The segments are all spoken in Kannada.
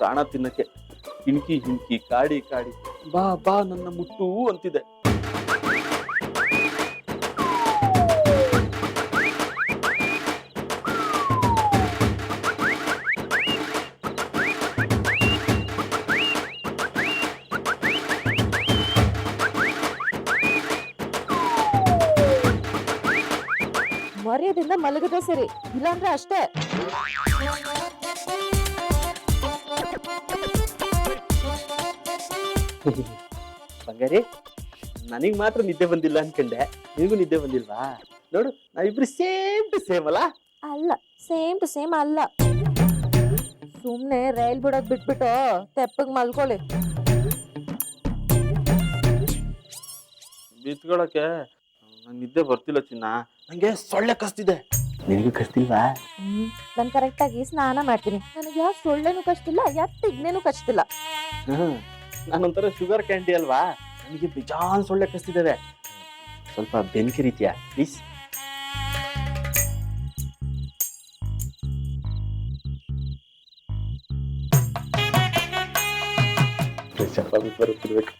ಪ್ರಾಣ ತಿನ್ನಕ್ಕೆ ಹಿಣಕಿ ಹಿಣಕಿ ಕಾಡಿ ಕಾಡಿ ಬಾ ಬಾ ನನ್ನ ಮುಟ್ಟು ಅಂತಿದೆ. ಮರ್ಯಾದಿಂದ ಮಲಗದೆ ಸರಿ, ಇಲ್ಲಾಂದ್ರೆ ಅಷ್ಟೇ. ಬಂಗಾರಿ ನನಗ್ ಮಾತ್ರ ನಿದ್ದೆ ಬಂದಿಲ್ಲ ಅನ್ಕಂಡೆ. ನಿನಗೂ ನಿದ್ದೆ ಬಂದಿಲ್ವಾ? ನೋಡು ನಾವಿಬ್ರು ಸೇಮ್ ಟು ಸೇಮ್ ಅಲ್ಲ? ಅಲ್ಲ ಸೇಮ್ ಟು ಸೇಮ್ ಅಲ್ಲ. ಸುಮ್ನೆ ರೈಲ್ ಬಿಡೋದ್ ಬಿಟ್ಬಿಟ್ಟು ತೆಪ್ಪಗ್ ಮಲ್ಕೊಳ್ಳಿ. ಬಿತ್ಕೊಳಕ್ಕೆ ನಿದ್ದೆ ಬರ್ತಿಲ್ಲ ಚಿನ್ನ. ನಂಗೆ ಸೊಳ್ಳೆ ಕಸ್ತಿದೆ. ನಿನಗೂ ಕಸ್ತಿಲ್ವಾ? ಹ್ಮ್ ನಾನ್ ಕರೆಕ್ಟ್ ಆಗಿ ಸ್ನಾನ ಮಾಡ್ತೀನಿ. ನನಗೆ ಯಾವ ಸೊಳ್ಳೆನೂ ಕಷ್ಟಿಲ್ಲ ಯಾವ ತಿಗ್ನೆನೂ ಕಷ್ಟಿಲ್ಲ ಹ್ಮ್. ನಾನೊಂಥರ ಶುಗರ್ ಕ್ಯಾಂಡಿ ಅಲ್ವಾ? ನನಗೆ ಬಿಜಾನ್ ಸೊಳ್ಳೆ ಕಸ್ತಿದ್ದಾವೆ. ಸ್ವಲ್ಪ ಬೆಂಕಿ ರೀತಿಯ ಪ್ಲೀಸ್ ಬರುತ್ತಿರ್ಬೇಕು.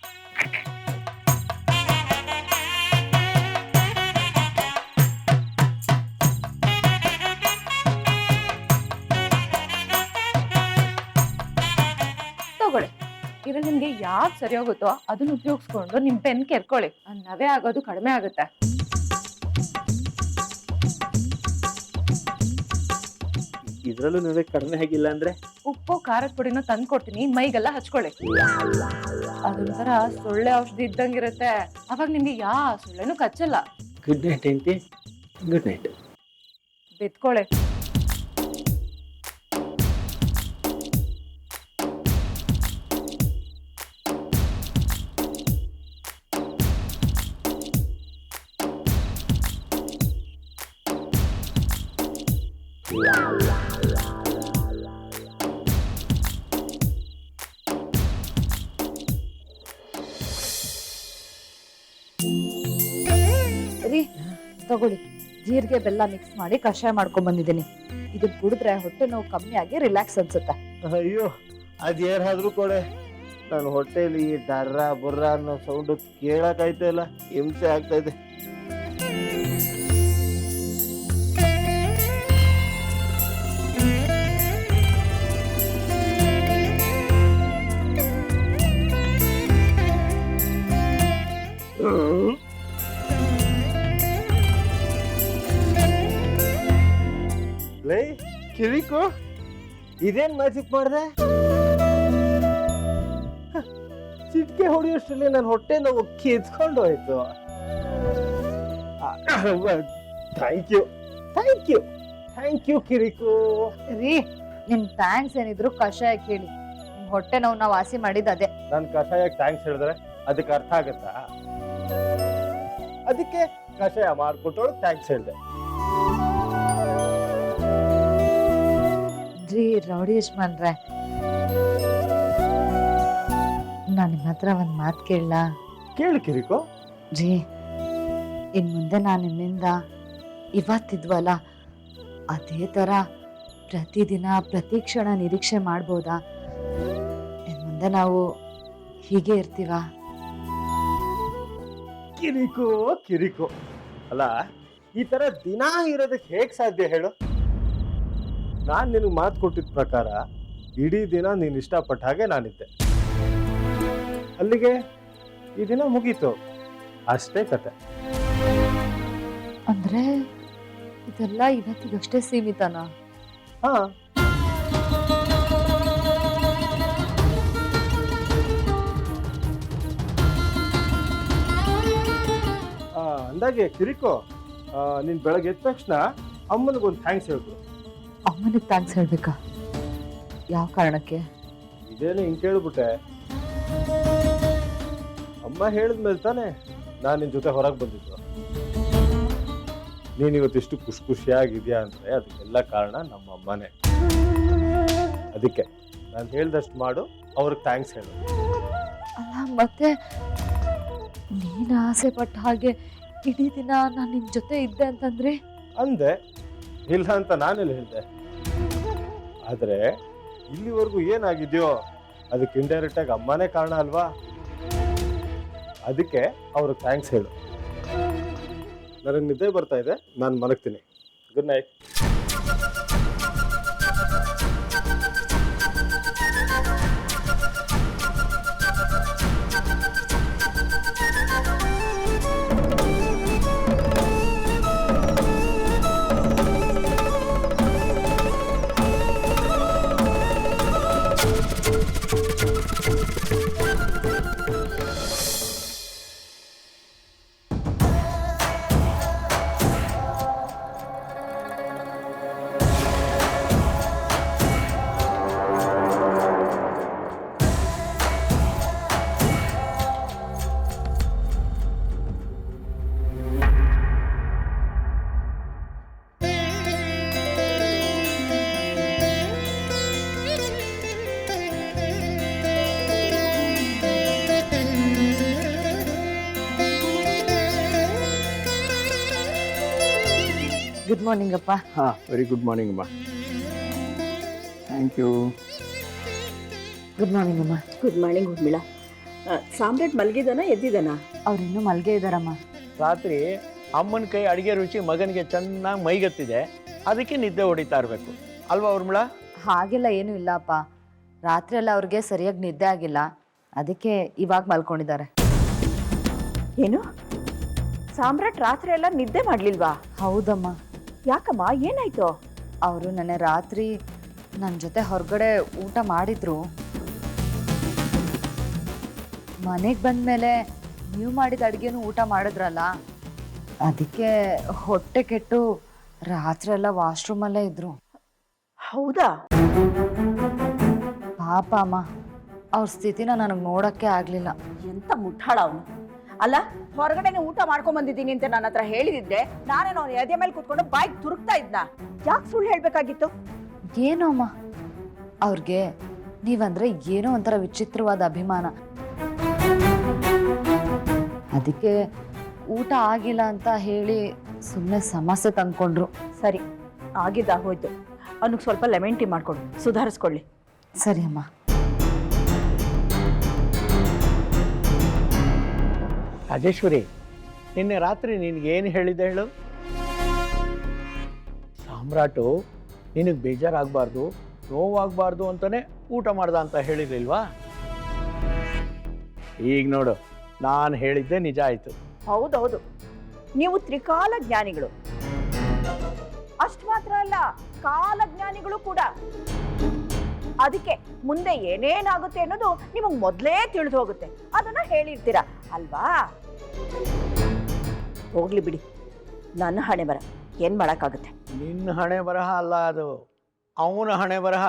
ಇದ್ರಲ್ಲಿ ನಿಮ್ಗೆ ಯಾವ್ದು ಸರಿ ಹೋಗುತ್ತೋ ಅದನ್ನ ಉಪಯೋಗಿಸ್ಕೊಂಡು ನಿಮ್ ಪೆನ್ ಕೆರ್ಕೊಳ್ಳಿ. ನವೆ ಆಗೋದು ಕಡಿಮೆ ಆಗುತ್ತೆ. ಇದ್ರಲ್ಲೂ ನವೆ ಕಡಿಮೆ ಆಗಿಲ್ಲ ಅಂದ್ರೆ? ಉಪ್ಪು ಖಾರದ ಪುಡಿನ ತಂದು ಕೊಡ್ತೀನಿ ಮೈಗೆಲ್ಲ ಹಚ್ಕೊಳ್ಳಿ. ಅದೊಂಥರ ಸೊಳ್ಳೆ ಔಷಧಿ ಇದ್ದಂಗಿರುತ್ತೆ. ಅವಾಗ ನಿಮ್ಗೆ ಯಾವ ಸೊಳ್ಳೆನೂ ಕಚ್ಚಲ್ಲ. ಗುಡ್ ನೈಟ್ ಹೆಂಡತಿ ಗುಡ್ ನೈಟ್ ಬಿತ್ಕೊಳ್ಳಿ. ಜೀರಿಗೆ ಬೆಲ್ಲ ಮಿಕ್ಸ್ ಮಾಡಿ ಕಷಾಯ ಮಾಡ್ಕೊಂಡ್ ಬಂದಿದ್ದೀನಿ. ಇದು ಕುಡಿದ್ರೆ ಹೊಟ್ಟೆ ನೋವು ಕಮ್ಮಿ ಆಗಿ ರಿಲ್ಯಾಕ್ಸ್ ಅನ್ಸುತ್ತೆ. ಅಯ್ಯೋ, ಅದೇನಾದ್ರೂ ಕೊಡೆ. ನನ್ನ ಹೊಟ್ಟೆಲಿ ಡರ್ರ ಬುರ್ರ ಅನ್ನೋ ಸೌಂಡ್ ಕೇಳಕ್ಕಾಯ್ತಾ ಇಲ್ಲ? ಹಿಂಸೆ ಆಗ್ತಾ ಲೈ ಕಿರಿಕು ಇದೇನ್ ಮ್ಯಾಜಿಕ್ ಮಾಡಿದೆ. ಚಿಟ್ಕೆ ಹೊಡೆಯೋಷ್ಟರಲ್ಲಿ ನನ್ನ ಹೊಟ್ಟೆ ನೋವು ಕಿತ್ಕೊಂಡು ಹೋಯ್ತು. Thank you thank you thank you ಕಿರಿಕು. ರೀ ನಿಮ್ ಥ್ಯಾಂಕ್ಸ್ ಏನಿದ್ರು ಕಷಾಯ ಕೇಳಿ. ನಿಮ್ ಹೊಟ್ಟೆ ನೋವು ನಾವು ವಾಸಿ ಮಾಡಿದ ಅದೇ. ನಾನು ಕಷಾಯಕ್ಕೆ ಥ್ಯಾಂಕ್ಸ್ ಹೇಳಿದ್ರೆ ಅದಕ್ಕೆ ಅರ್ಥ ಆಗುತ್ತಾ? ಅದಕ್ಕೆ ಕಷಾಯ ಮಾಡ್ಕೊಟ್ಟೋಳು ಥ್ಯಾಂಕ್ಸ್ ಹೇಳಿದೆ. ರೀ ರೌಡಿ ಯಜಮಾನ್ರೆ. ನಾನು ನಿಮ್ಮ ಹತ್ರ ಒಂದು ಮಾತು ಕೇಳಲ್ಲ ಕೇಳು ಕಿರಿಕೋ. ರೀ ಇನ್ನು ಮುಂದೆ ನಾನು ನಿಮ್ಮಿಂದ ಇವತ್ತಿದ್ವಲ್ಲ ಅದೇ ಥರ ಪ್ರತಿದಿನ ಪ್ರತಿ ಕ್ಷಣ ನಿರೀಕ್ಷೆ ಮಾಡ್ಬೋದಾ? ಇನ್ನು ಮುಂದೆ ನಾವು ಹೀಗೆ ಇರ್ತೀವ? ಕಿರಿಕೋ ಕಿರಿಕೋ. ಅಲ್ಲ ಈ ಥರ ದಿನ ಇರೋದಕ್ಕೆ ಹೇಗೆ ಸಾಧ್ಯ ಹೇಳು? ನಾನ್ ನಿನಗೆ ಮಾತು ಕೊಟ್ಟಿದ್ದ ಪ್ರಕಾರ ಇಡೀ ದಿನ ನೀನು ಇಷ್ಟಪಟ್ಟ ಹಾಗೆ ನಾನಿದ್ದೆ. ಅಲ್ಲಿಗೆ ಈ ದಿನ ಮುಗೀತು. ಅಷ್ಟೇ ಕತೆ. ಅಂದ್ರೆ ಇದೆಲ್ಲ ಇವತ್ತಿಗಷ್ಟೇ ಸೀಮಿತನಾ? ಹಾ. ಅಂದಾಗೆ ಕಿರಿಕೋ ನೀನು ನೀನ್ ಬೆಳಗ್ಗೆ ಎದ್ದ ತಕ್ಷಣ ಅಮ್ಮನಿಗೊಂದು ಥ್ಯಾಂಕ್ಸ್ ಹೇಳ್ಬಿಡು. ಅಮ್ಮನಿಗೆ ಥ್ಯಾಂಕ್ಸ್ ಹೇಳ್ಬೇಕಾ? ಯಾವ ಕಾರಣಕ್ಕೆ? ಇದೇನು ಹಿಂಗೆ ಕೇಳ್ಬಿಟ್ಟೆ? ಅಮ್ಮ ಹೇಳಿದ್ಮೇಲೆ ತಾನೆ ನಾನು ನಿನ್ನ ಜೊತೆ ಹೊರಗೆ ಬಂದಿದ್ದು. ನೀನು ಇವತ್ತಿಷ್ಟು ಖುಷಿ ಖುಷಿಯಾಗಿದೆಯಾ ಅಂದರೆ ಅದಕ್ಕೆಲ್ಲ ಕಾರಣ ನಮ್ಮ ಅಮ್ಮನೇ. ಅದಕ್ಕೆ ನಾನು ಹೇಳ್ದಷ್ಟು ಮಾಡು ಅವ್ರಿಗೆ ಥ್ಯಾಂಕ್ಸ್ ಹೇಳು. ಅಲ್ಲ ಮತ್ತೆ ನೀನು ಆಸೆ ಪಟ್ಟ ಹಾಗೆ ಇಡೀ ದಿನ ನಾನು ನಿನ್ನ ಜೊತೆ ಇದ್ದೆ ಅಂತಂದ್ರೆ? ಅಂದೆ ಇಲ್ಲ ಅಂತ ನಾನೆಲ್ಲ ಹೇಳಿದೆ. ಆದರೆ ಇಲ್ಲಿವರೆಗೂ ಏನಾಗಿದೆಯೋ ಅದಕ್ಕೆ ಇಂಡೈರೆಕ್ಟ್ ಆಗಿ ಅಮ್ಮನೇ ಕಾರಣ ಅಲ್ವಾ? ಅದಕ್ಕೆ ಅವ್ರಿಗೆ ಥ್ಯಾಂಕ್ಸ್ ಹೇಳು. ನನಗೆ ನಿದ್ದೆ ಬರ್ತಾ ಇದೆ. ನಾನು ಮಲಗ್ತೀನಿ. ಗುಡ್ ನೈಟ್ ಗುಡ್ ಮಾರ್ನಿಂಗ್ ಅಪ್ಪ. ಹಾ ವೆರಿ ಗುಡ್ ಮಾರ್ನಿಂಗ್ ಅಮ್ಮ. ಥ್ಯಾಂಕ್ ಯು ಗುಡ್ ಮಾರ್ನಿಂಗ್ ಅಮ್ಮ. ಗುಡ್ ಮಾರ್ನಿಂಗ್ ಉರ್ಮಿಳ ಆ, ಸಾಮ್ರಾಟ್ ಮಲಗಿದಾನ ಎದ್ದಿದಾನ? ಅವ್ರು ಮಲಗೇ ಮಲ್ಗೆ ಇದಾರಮ್ಮ ರಾತ್ರಿ ಅಮ್ಮನ ಕೈ ಅಡಿಗೆ ರುಚಿ ಮಗನಿಗೆ ಚೆನ್ನಾಗಿ ಮೈಗತ್ತಿದೆ. ಅದಕ್ಕೆ ನಿದ್ದೆ ಹೊಡಿತಾ ಇರಬೇಕು. ಅಲ್ವಾ ಉರ್ಮಿಳ ಹಾಗೆಲ್ಲ ಏನೂ ಇಲ್ಲ ಅಪ್ಪ. ರಾತ್ರಿ ಎಲ್ಲ ಅವ್ರಿಗೆ ಸರಿಯಾಗಿ ನಿದ್ದೆ ಆಗಿಲ್ಲ. ಅದಕ್ಕೆ ಇವಾಗ ಮಲ್ಕೊಂಡಿದ್ದಾರೆ. ಏನು? ಸಾಮ್ರಾಟ್ ರಾತ್ರಿ ಎಲ್ಲ ನಿದ್ದೆ ಮಾಡ್ಲಿಲ್ವಾ? ಹೌದಮ್ಮ. ಯಾಕಮ್ಮ ಏನಾಯ್ತು? ಅವರು ನನ್ನ ರಾತ್ರಿ ನನ್ನ ಜೊತೆ ಹೊರಗಡೆ ಊಟ ಮಾಡಿದ್ರು. ಮನೆಗೆ ಬಂದಮೇಲೆ ನೀವು ಮಾಡಿದ ಅಡುಗೆನೂ ಊಟ ಮಾಡಿದ್ರಲ್ಲ? ಅದಕ್ಕೆ ಹೊಟ್ಟೆ ಕೆಟ್ಟು ರಾತ್ರಿ ಎಲ್ಲ ವಾಶ್ರೂಮಲ್ಲೇ ಇದ್ರು. ಹೌದಾ? ಪಾಪ ಅಮ್ಮ ಅವ್ರ ಸ್ಥಿತಿನ ನನಗೆ ನೋಡೋಕ್ಕೆ ಆಗಲಿಲ್ಲ. ಎಂತ ಮುಟ್ಟಾಳ ಅವನು. ಅಲ್ಲ ಹೊರಗಡೆನೆ ಊಟ ಮಾಡ್ಕೊಂಡ್ ಬಂದಿದ್ದೀನಿ ಅಂತ ನನ್ನ ಹತ್ರ ಹೇಳಿದಿದ್ರೆ ನಾನೇನೋ ಎದೆ ಮೇಲೆ ಕುತ್ಕೊಂಡು ಬಾಯ್ಗೆ ತುರುಕ್ತಾ ಇದ್ನ. ಯಾಕೆ ಸುಳ್ಳು ಹೇಳ್ಬೇಕಾಗಿತ್ತು? ಏನೋ ಅಮ್ಮ. ಅವ್ರಿಗೆ ನೀವಂದ್ರೆ ಏನೋ ಒಂಥರ ವಿಚಿತ್ರವಾದ ಅಭಿಮಾನ. ಅದಕ್ಕೆ ಊಟ ಆಗಿಲ್ಲ ಅಂತ ಹೇಳಿ ಸುಮ್ಮನೆ ಸಮಸ್ಯೆ ತಂದ್ಕೊಂಡ್ರು. ಸರಿ ಆಗಿದ್ದ ಹೋಯ್ತು. ಅವನಿಗೆ ಸ್ವಲ್ಪ ಲೆಮನ್ ಟೀ ಮಾಡ್ಕೊಡು. ಸುಧಾರಿಸ್ಕೊಳ್ಳಿ. ಸರಿ ಅಮ್ಮ. ರಾಜೇಶ್ವರಿ, ನಿನ್ನೆ ರಾತ್ರಿ ನಿನಗೇನು ಏನು ಹೇಳಿದೆ ಹೇಳು? ಸಾಮ್ರಾಟು ನಿನಗೆ ಬೇಜಾರಾಗಬಾರ್ದು, ನೋವಾಗಬಾರ್ದು ಅಂತಲೇ ಊಟ ಮಾಡ್ದ ಅಂತ ಹೇಳಿರ್ಲಿಲ್ವಾ? ಈಗ ನೋಡು, ನಾನು ಹೇಳಿದ್ದೆ ನಿಜ ಆಯಿತು. ಹೌದೌದು, ನೀವು ತ್ರಿಕಾಲ ಜ್ಞಾನಿಗಳು. ಅಷ್ಟು ಮಾತ್ರ ಅಲ್ಲ, ಕಾಲ ಜ್ಞಾನಿಗಳು ಕೂಡ. ಅದಕ್ಕೆ ಮುಂದೆ ಏನೇನಾಗುತ್ತೆ ಅನ್ನೋದು ನಿಮಗೆ ಮೊದಲೇ ತಿಳಿದು ಹೋಗುತ್ತೆ. ಅದನ್ನ ಹೇಳಿರ್ತೀರಾ? ಅಲ್ವಾ? ಹೋಗ್ಲಿ ಬಿಡಿ. ನನ್ನ ಹಣೆ ಬರ ಏನ್ ಮಾಡಕ್ಕಾಗುತ್ತೆ? ನಿನ್ನ ಹಣೆ ಬರಹ ಅಲ್ಲ ಅದು. ಅವನ ಹಣೆ ಬರಹ.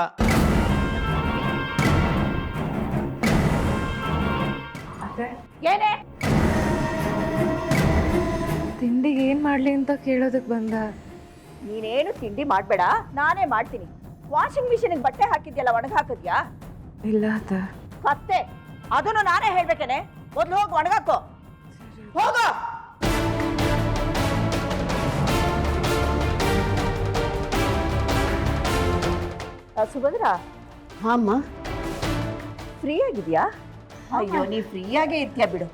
ಏನೇ? ತಿಂಡಿಗೆ ಏನ್ ಮಾಡ್ಲಿ ಅಂತ ಕೇಳೋದಕ್ಕೆ ಬಂದ? ನೀನೇನು ತಿಂಡಿ ಮಾಡಬೇಡ. ನಾನೇ ಮಾಡ್ತೀನಿ. ವಾಷಿಂಗ್ ಮಿಷಿನ್ ಬಟ್ಟೆ ಹಾಕಿದ್ಯಲ್ಲ ಒಣಗ ಹಾಕಿದ್ಯಾ ಇಲ್ಲ ಅತ್ತ. ಕತ್ತೆ. ಅದನ್ನು ನಾನೇ ಹೇಳ್ಬೇಕೇನೆ. ಮೊದ್ಲು ಹೋಗಿ ಒಣಗಾಕೋ. ಹೋಗೋ! ಸುಭದ್ರ? ಹಾಮ್ಮ ಫ್ರೀ ಆಗಿದ್ಯಾ? ಅಯ್ಯೋ ನೀ ಫ್ರೀ ಆಗೇ ಇದ್ಯಾ ಬಿಡು.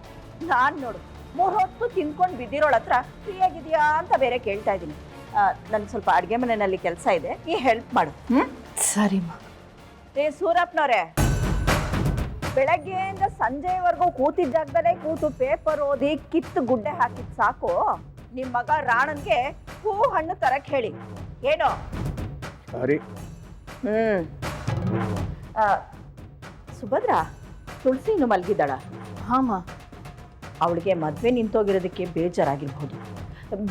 ನಾನ್ ನೋಡು ಮೂರೊತ್ತು ತಿನ್ಕೊಂಡು ಬಿದ್ದಿರೋಳ ಹತ್ರ ಫ್ರೀ ಆಗಿದ್ಯಾ ಅಂತ ಬೇರೆ ಕೇಳ್ತಾ ಇದ್ದೀನಿ. ನನ್ ಸ್ವಲ್ಪ ಅಡುಗೆ ಮನೆಯಲ್ಲಿ ಕೆಲಸ ಇದೆ. ನೀ ಹೆಲ್ಪ್ ಮಾಡು. ಸರಿ ಸರಿಮ್ಮ ಏ ಸೂರಪ್ಪನವ್ರೆ ಬೆಳಗ್ಗೆಯಿಂದ ಸಂಜೆವರೆಗೂ ಕೂತಿದ್ದ ಜಾಗದಲ್ಲೇ ಕೂತು ಪೇಪರ್ ಓದಿ ಕಿತ್ತು ಗುಡ್ಡೆ ಹಾಕಿದ್ ಸಾಕು. ನಿಮ್ಮ ಮಗ ರಾಣನ್ಗೆ ಹೂ ಹಣ್ಣು ತರಕ್ ಹೇಳಿ. ಏನೋ? ಸರಿ ಹ್ಮ್. ಆ, ಸುಭದ್ರ ತುಳಸಿ ಮಲಗಿದ್ದಾಳ? ಮಲ್ಗಿದ್ದಾಳ ಹಾಮ ಅವಳಿಗೆ ಮದ್ವೆ ನಿಂತೋಗಿರೋದಕ್ಕೆ ಬೇಜಾರಾಗಿರ್ಬೋದು.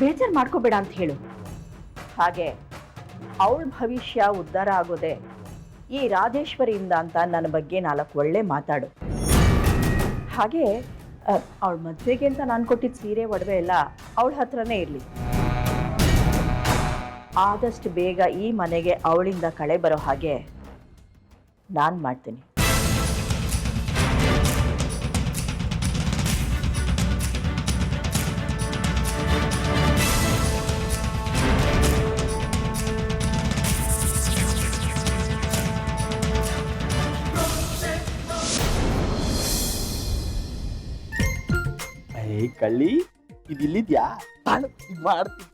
ಬೇಜಾರು ಮಾಡ್ಕೋಬೇಡ ಅಂತ ಹೇಳು. ಹಾಗೆ ಅವಳ ಭವಿಷ್ಯ ಉದ್ಧಾರ ಆಗೋದೆ ಈ ರಾಜೇಶ್ವರಿಯಿಂದ ಅಂತ ನನ್ನ ಬಗ್ಗೆ ನಾಲ್ಕು ಒಳ್ಳೆ ಮಾತಾಡು. ಹಾಗೆ ಅವಳ ಮದುವೆಗೆ ಅಂತ ನಾನು ಕೊಟ್ಟಿದ್ದ ಸೀರೆ, ಒಡವೆ ಎಲ್ಲ ಅವಳ ಹತ್ರನೇ ಇರಲಿ. ಆದಷ್ಟು ಬೇಗ ಈ ಮನೆಗೆ ಅವಳಿಂದ ಕಳೆ ಬರೋ ಹಾಗೆ ನಾನು ಮಾಡ್ತೀನಿ. ಕಳ್ಳಿ ಇದಿಲ್ಲಿದ್ಯಾ? ತಾಳು, ಮಾಡ್ತೀನಿ.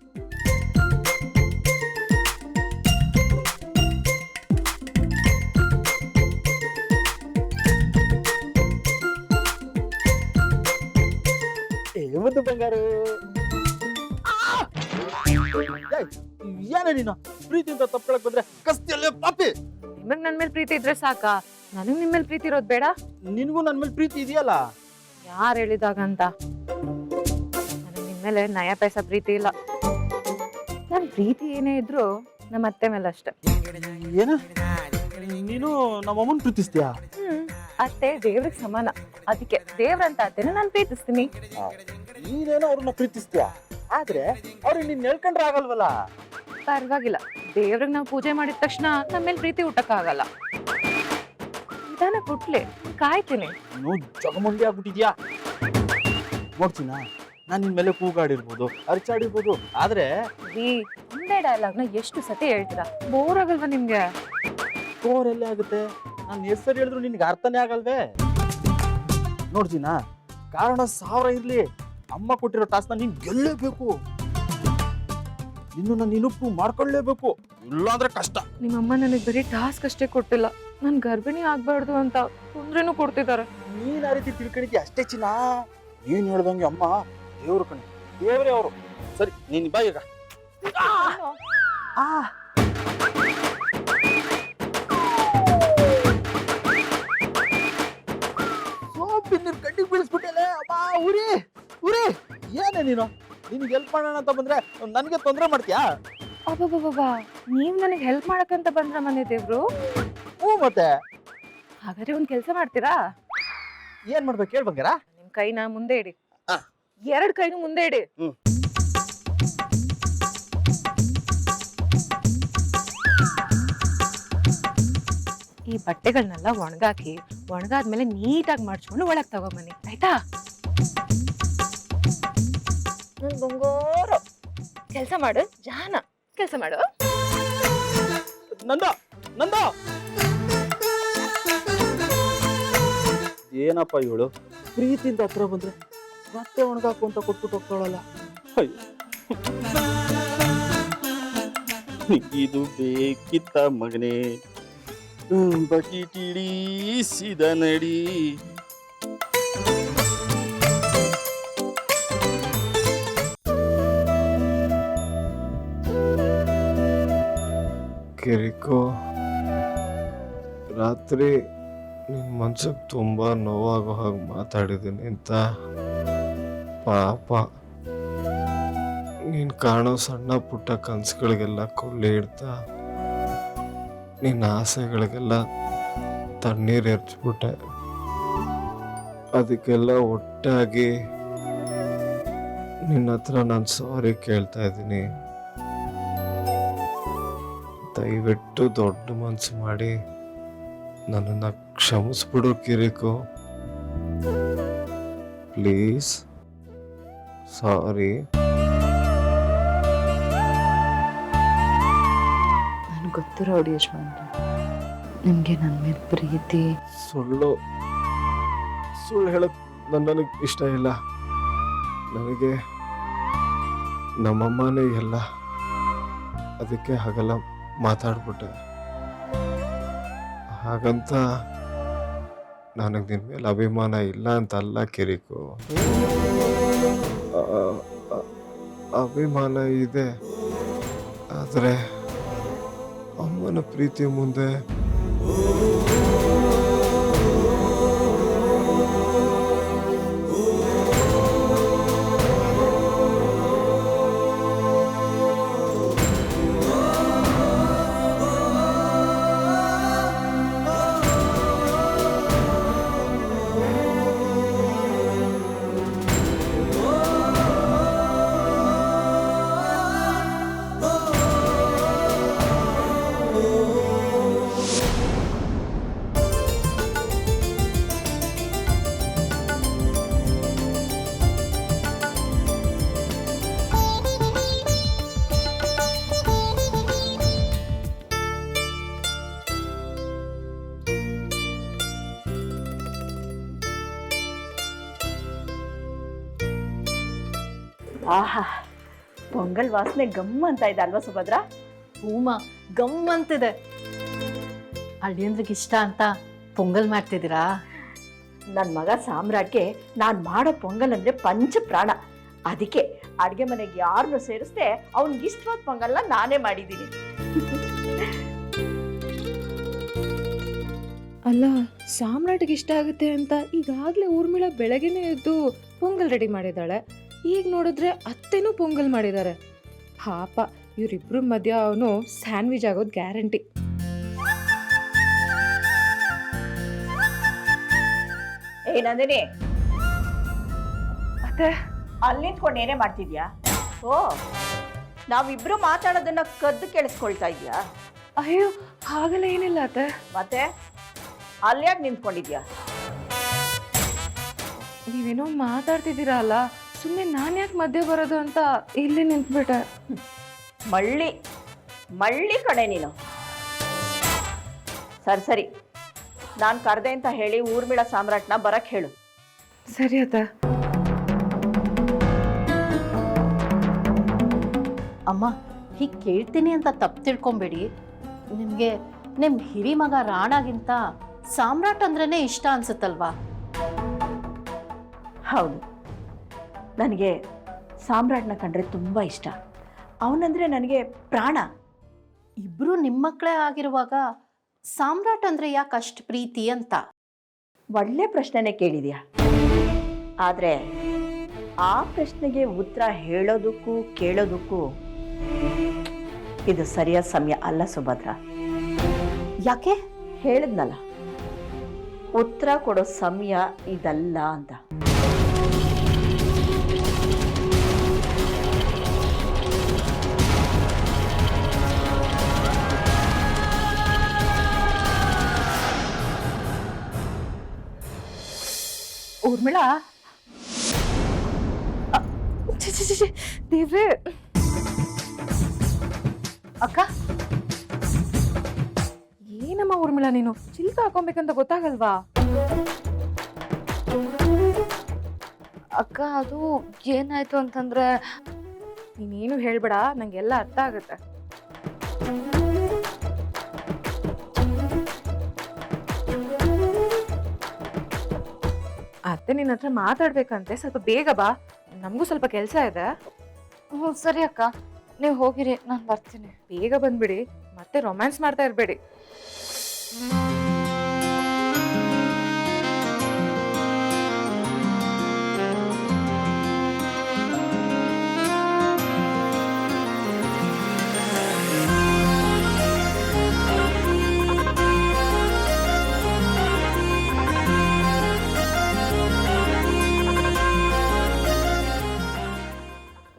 ಏ ಮುದ್ದು ಬಂಗಾರು? ಏನ ನೀನು? ಪ್ರೀತಿಯಿಂದ ತಪ್ಪಳಕ್ ಬಂದ್ರೆ ಕಸ್ತಿಯಲ್ಲೇ ಪಾಪಿ. ನಿಮಗ್ ನನ್ ಮೇಲೆ ಪ್ರೀತಿ ಇದ್ರೆ ಸಾಕಾ? ನನಗ್ ನಿಮ್ಮ ಮೇಲೆ ಪ್ರೀತಿ ಇರೋದ್ ಬೇಡ? ನಿನಗೂ ನನ್ ಮೇಲೆ ಪ್ರೀತಿ ಇದೆಯಲ್ಲ? ಯಾರ್ ಹೇಳಿದಾಗಂತ? ನನಗ್ ನಿಮ್ ಮೇಲೆ ನಯ ಪೈಸ ಪ್ರೀತಿ ಇಲ್ಲ. ನನ್ ಪ್ರೀತಿ ಏನೇ ಇದ್ರು ನಮ್ಮ ಅತ್ತೆ ಮೇಲೆ ಅಷ್ಟೇ. ಏನು? ನೀನು ನಮ್ಮಮ್ಮನ ಪ್ರೀತಿಸ್ತೀಯಾ? ಅತ್ತೆ ದೇವ್ರಿಗೆ ಸಮಾನ. ಅದಕ್ಕೆ ದೇವ್ರಂತ ಅತ್ತೆನ ನಾನು ಪ್ರೀತಿಸ್ತೀನಿ. ನೀನೇನೋ ಅವ್ರನ್ನ ಪ್ರೀತಿಸ್ತೀಯಾ? ಆದ್ರೆ ಅವ್ರಿಗೆ ನೀನ್ ಹೇಳ್ಕೊಂಡ್ರೆ ಆಗಲ್ವಲ್ಲ? ಪರವಾಗಿಲ್ಲ. ದೇವ್ರಿಗೆ ನಾವು ಪೂಜೆ ಮಾಡಿದ ತಕ್ಷಣ ನಮ್ಮ ಮೇಲೆ ಪ್ರೀತಿ ಆಗಲ್ಲ ನಿಧಾನ ಕೊಟ್ಲೆ ಕಾಯ್ತೀನಿ. ನೀವು ಜಗಮಂಡಿ ಆಗ್ಬಿಟ್ಟಿದ್ಯಾ? ನೋಡ್ತೀನ ನಾನು ನಿನ್ ಮೇಲೆ ಕೂಗಾಡಿರ್ಬೋದು ಅರ್ಚಾಡಿರ್ಬೋದು. ಆದ್ರೆ ಈ ಒಂದೇ ಡೈಲಾಗ್ನ ಎಷ್ಟು ಸತಿ ಹೇಳ್ತೀರಾ? ಬೋರ್ ಆಗಲ್ವಾ ನಿಮ್ಗೆ? ಎಲ್ಲ ಆಗುತ್ತೆ. ನಾನು ಹೆಸರು ಹೇಳಿದ್ರು ನಿನ್ಗೆ ಅರ್ಥನೇ ಆಗಲ್ವೇ? ನೋಡ್ತೀನಾ ಕಾರಣ ಸಾವಿರ ಇರ್ಲಿ. ಅಮ್ಮ ಕೊಟ್ಟಿರೋ ಟಾಸ್ನ ನೀನ್ ಗೆಲ್ಲಬೇಕು. ನಿನ್ನ ನೀನು ಪ್ರೂವ್ ಮಾಡ್ಕೊಳ್ಳೇಬೇಕು. ಇಲ್ಲಾಂದ್ರೆ ಕಷ್ಟ. ನಿಮ್ಮಮ್ಮ ನನಗೆ ಬರೀ ಟಾಸ್ಕ್ ಅಷ್ಟೇ ಕೊಟ್ಟಿಲ್ಲ. ನನ್ ಗರ್ಭಿಣಿ ಆಗ್ಬಾರ್ದು ಅಂತ ತೊಂದ್ರೆನೂ ಕೊಡ್ತಿದ್ದಾರೆ. ನೀನ್ ಆ ರೀತಿ ತಿಳ್ಕೊಂಡಿದ್ಯ ಅಷ್ಟೇ ಚಿನ್ನ? ನೀನ್ ಹೇಳ್ದಂಗೆ ಅಮ್ಮ? ದೇವ್ರ ಕಣೆ. ದೇವ್ರೇ ಅವರು. ಸರಿ ನೀನ್ ಬಾ ಈಗ. ಆ. ಸೋಪಿನ ಕಣ್ಣಿಗೆ ಬೀಳಿಸ್ಬಿಟ್ಟಲೆ? ಅಮ್ಮ ಉರಿ ಉರಿ ಏನೇ ನೀನು? ನಿನ್ಗೆ ಹೆಲ್ಪ್ ಮಾಡೋಣ ಅಂತ ಬಂದ್ರೆ ನನಗೆ ತೊಂದರೆ ಮಾಡ್ತೀಯಾ? ಅಬ್ಬಬ್ಬಬ್ಬಾ ನೀವ್ ನನಗೆ ಹೆಲ್ಪ್ ಮಾಡಕ್ಕಂತ ಬಂದ್ರ ಮನೆ ದೇವ್ರು? ಹ್ಞೂ ಮತ್ತೆ. ಹಾಗಾದ್ರೆ ಒಂದ್ ಕೆಲಸ ಮಾಡ್ತೀರಾ? ಏನ್ ಮಾಡ್ಬೇಕು ಹೇಳ್ ಬಂಗಾರ? ನಿಮ್ ಕೈನ ಮುಂದೆ ಇಡಿ. ಆ. ಎರಡ್ ಕೈನು ಮುಂದೆ ಇಡಿ. ಹ್ಮ್. ಈ ಬಟ್ಟೆಗಳನ್ನೆಲ್ಲ ಒಣಗಾಕಿ ಒಣಗಾದ್ಮೇಲೆ ನೀಟಾಗಿ ಮಾಡ್ಸ್ಕೊಂಡು ಒಳಗ್ ತಗೊಂಬನ್ನಿ. ಆಯ್ತಾ? ನನ್ ಬಂಗಾರ. ಕೆಲಸ ಮಾಡು ಜಾನ. ಕೆಲಸ ಮಾಡು. ನಂದ ನಂದ. ಏನಪ್ಪ ಇವಳು? ಪ್ರೀತಿಯಿಂದ ಹತ್ರ ಬಂದ್ರೆ ಮತ್ತೆ ಒಣಗಾಕು ಅಂತ ಕೊಟ್ಬಿಟ್ಟು ಹೋಗ್ತಾಳಲ್ಲ. ಅಯ್ಯೋ. ಇದು ಬೇಕಿತ್ತ ಮಗನೇ. ಬಕಿಟಿಡೀಸಿದ ನಡಿ ಕಿರಿಕೋ ರಾತ್ರಿ ನಿನ್ನ ಮನ್ಸಿಗೆ ತುಂಬ ನೋವಾಗೋ ಹಾಗೆ ಮಾತಾಡಿದ್ದೀನಿ ಅಂತ. ಪಾಪ. ನೀನು ಕಾಣೋ ಸಣ್ಣ ಪುಟ್ಟ ಕನಸುಗಳಿಗೆಲ್ಲ ಕೊಳ್ಳಿ ಇಡ್ತಾ ನಿನ್ನ ಆಸೆಗಳಿಗೆಲ್ಲ ತಣ್ಣೀರು ಎರ್ಚ್ಬಿಟ್ಟೆ. ಅದಕ್ಕೆಲ್ಲ ಒಟ್ಟಾಗಿ ನಿನ್ನ ಹತ್ರ ನಾನು ಸಾರಿ ಕೇಳ್ತಾ ಇದ್ದೀನಿ. ದಯವಿಟ್ಟು ದೊಡ್ಡ ಮನಸ್ಸು ಮಾಡಿ ನನ್ನನ್ನು ಕ್ಷಮಿಸ್ಬಿಡು ಕಿರಿಕು. ಪ್ಲೀಸ್. ಸಾರಿ. ನಾನು ಗೊತ್ತಿರೋ ಯಜಮಾನ್ರೆ ನಿಮಗೆ ನನ್ನ ಮೇಲೆ ಪ್ರೀತಿ. ಸುಳ್ಳು. ಸುಳ್ಳು ಹೇಳಕ್ ನನ್ನ ನನಗೆ ಇಷ್ಟ ಇಲ್ಲ. ನನಗೆ ನಮ್ಮಮ್ಮನೇ ಎಲ್ಲ ಅದಕ್ಕೆ ಹಾಗೆಲ್ಲ ಮಾತಾಡ್ಬಿಟ್ಟೆ. ಹಾಗಂತ ನನಗೆ ನಿನ್ನ ಮೇಲೆ ಅಭಿಮಾನ ಇಲ್ಲ ಅಂತ ಅಲ್ಲ ಕಿರಿಕು ಅಭಿಮಾನ ಇದೆ. ಆದರೆ ಅಮ್ಮನ ಪ್ರೀತಿ ಮುಂದೆ ಆಹಾ ಪೊಂಗಲ್ ವಾಸನೆ ಗಮ್ ಅಂತ ಇದೆ ಅಲ್ವಾ ಸುಭದ್ರ? ಹೂಮ ಗಮ್ ಅಂತಿದೆ. ಅಳಿಯಂದ್ರಿಗೆ ಇಷ್ಟ ಅಂತ ಪೊಂಗಲ್ ಮಾಡ್ತಿದ್ದೀರಾ? ನನ್ನ ಮಗ ಸಾಮ್ರಾಟ್ಗೆ ನಾನು ಮಾಡೋ ಪೊಂಗಲ್ ಅಂದ್ರೆ ಪಂಚ ಪ್ರಾಣ. ಅದಕ್ಕೆ ಅಡುಗೆ ಮನೆಗೆ ಯಾರನ್ನು ಸೇರಿಸ್ದೆ ಅವ್ನಿಗೆ ಇಷ್ಟವಾದ ಪೊಂಗಲ್ನ ನಾನೇ ಮಾಡಿದ್ದೀನಿ. ಅಲ್ಲ ಸಾಮ್ರಾಟ್ಗೆ ಇಷ್ಟ ಆಗುತ್ತೆ ಅಂತ ಈಗಾಗಲೇ ಊರ್ಮಿಳ ಬೆಳಗ್ಗೆನೇ ಎದ್ದು ಪೊಂಗಲ್ ರೆಡಿ ಮಾಡಿದ್ದಾಳೆ. ಈಗ ನೋಡಿದ್ರೆ ಅತ್ತೆನೂ ಪೊಂಗಲ್ ಮಾಡಿದ್ದಾರೆ ಪಾಪ ಇವರಿಬ್ರು ಮಧ್ಯ ಅವನು ಸ್ಯಾಂಡ್ವಿಚ್ ಆಗೋದು ಗ್ಯಾರಂಟಿ. ಏ ನಂದಿನಿ ಅತ್ತೆ ಅಲ್ಲಿ ನಿಂತ್ಕೊಂಡು ಏನೇ ಮಾಡ್ತಿದ್ಯಾ? ಓ ನಾವಿಬ್ರು ಮಾತಾಡೋದನ್ನ ಕದ್ದು ಕೇಳಿಸ್ಕೊಳ್ತಾ ಇದ್ಯಾ? ಅಯ್ಯೋ ಹಾಗೆಲ್ಲ ಏನಿಲ್ಲ ಅತ್ತೆ. ಮತ್ತೆ ಅಲ್ಯಾಕ್ ನಿಂತ್ಕೊಂಡಿದ್ಯಾ? ನೀವೇನೋ ಮಾತಾಡ್ತಿದ್ದೀರಾ ಅಲ್ಲ? ಸುಮ್ಮನೆ ನಾನು ಯಾಕೆ ಮಧ್ಯೆ ಬರೋದು ಅಂತ ಇಲ್ಲಿ ನಿಂತ್ಬಿಟ್ಟೆ. ಮಳ್ಳಿ ಮಳ್ಳಿ ಕಡೆ ನೀನು. ಸರಿ ಸರಿ. ನಾನು ಕರೆದೆ ಅಂತ ಹೇಳಿ ಊರ್ಮಿಳ ಸಾಮ್ರಾಟ್ನ ಬರಕ್ ಹೇಳು. ಸರಿ ಅತ್ತ. ಅಮ್ಮ ಹೀಗೆ ಕೇಳ್ತೀನಿ ಅಂತ ತಪ್ಪು ತಿಳ್ಕೊಂಬೇಡಿ. ನಿಮಗೆ ನಿಮ್ಮ ಹಿರಿ ಮಗ ರಾಣಾಗಿಂತ ಸಾಮ್ರಾಟ್ ಅಂದ್ರೇ ಇಷ್ಟ ಅನ್ಸುತ್ತಲ್ವಾ? ಹೌದು. ನನಗೆ ಸಾಮ್ರಾಟ್ನ ಕಂಡ್ರೆ ತುಂಬ ಇಷ್ಟ. ಅವನಂದರೆ ನನಗೆ ಪ್ರಾಣ. ಇಬ್ಬರು ನಿಮ್ಮ ಮಕ್ಕಳೇ ಆಗಿರುವಾಗ ಸಾಮ್ರಾಟ್ ಅಂದರೆ ಯಾಕೆ ಅಷ್ಟು ಪ್ರೀತಿ ಅಂತ? ಒಳ್ಳೆ ಪ್ರಶ್ನೆನೇ ಕೇಳಿದ್ಯಾ? ಆದರೆ ಆ ಪ್ರಶ್ನೆಗೆ ಉತ್ತರ ಹೇಳೋದಕ್ಕೂ ಕೇಳೋದಕ್ಕೂ ಇದು ಸರಿಯಾದ ಸಮಯ ಅಲ್ಲ ಸುಭದ್ರ. ಯಾಕೆ? ಹೇಳಿದ್ನಲ್ಲ. ಉತ್ತರ ಕೊಡೋ ಸಮಯ ಇದಲ್ಲ ಅಂತ. ಊರ್ಮಿಳ? ದೇವ್ರೆ. ಅಕ್ಕ? ಏನಮ್ಮ ಊರ್ಮಿಳ ನೀನು? ಚಿಲ್ಕ ಹಾಕೊಬೇಕಂತ ಗೊತ್ತಾಗಲ್ವಾ? ಅಕ್ಕ, ಅದು ಏನಾಯ್ತು ಅಂತಂದ್ರೆ, ನೀನೇನು ಹೇಳ್ಬೇಡ, ನಂಗೆಲ್ಲ ಅರ್ಥ ಆಗುತ್ತೆ. ಅತ್ತೆ ನಿನ್ನ ಹತ್ರ ಮಾತಾಡ್ಬೇಕಂತೆ. ಸ್ವಲ್ಪ ಬೇಗ ಬಾ. ನಮಗೂ ಸ್ವಲ್ಪ ಕೆಲಸ ಇದೆ. ಹ್ಞೂ ಸರಿ ಅಕ್ಕ. ನೀವು ಹೋಗಿರಿ ನಾನು ಬರ್ತೀನಿ. ಬೇಗ ಬಂದ್ಬಿಡಿ. ಮತ್ತೆ ರೊಮ್ಯಾನ್ಸ್ ಮಾಡ್ತಾ ಇರಬೇಡಿ.